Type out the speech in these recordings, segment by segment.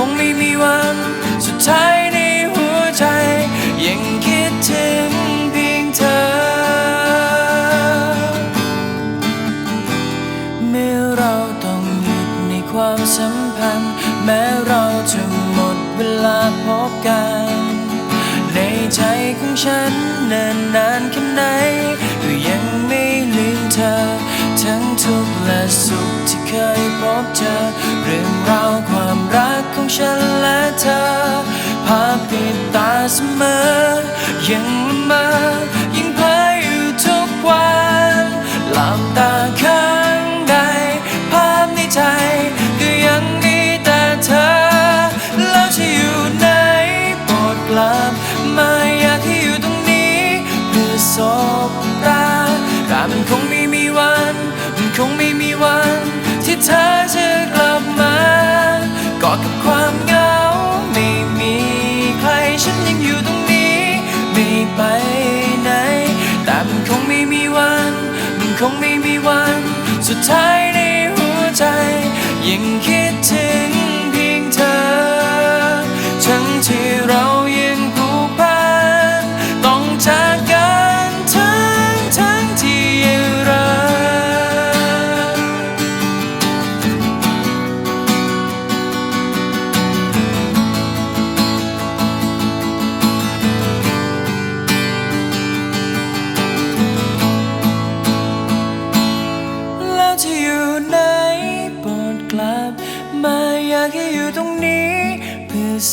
คงไม่มีวันสุดท้ายในหัวใจ ยังคิดถึงเพียงเธอ เมื่อเราต้องหยุดในความสัมพันธ์ แม้เราจะหมดเวลาพบกัน ในใจของฉันนานนานแค่ไหน เธอจะกลับมากอดกับความเหงาไม่มีใครฉันยังอยู่ตรงนี้ ไม่ไปไหน แต่มันคงไม่มีวัน มันคงไม่มีวัน สุดท้ายในหัวใจ ยังคิด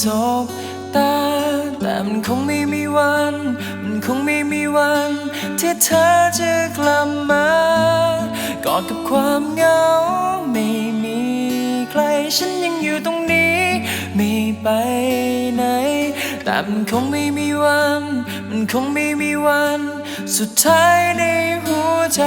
สบตา แต่มันคงไม่มีวัน มันคงไม่มีวัน ที่เธอจะกลับมากอดกับความเหงา ไม่มีใครฉันยังอยู่ตรงนี้ ไม่ไปไหน แต่มันคงไม่มีวัน มันคงไม่มีวัน สุดท้ายในหัวใจ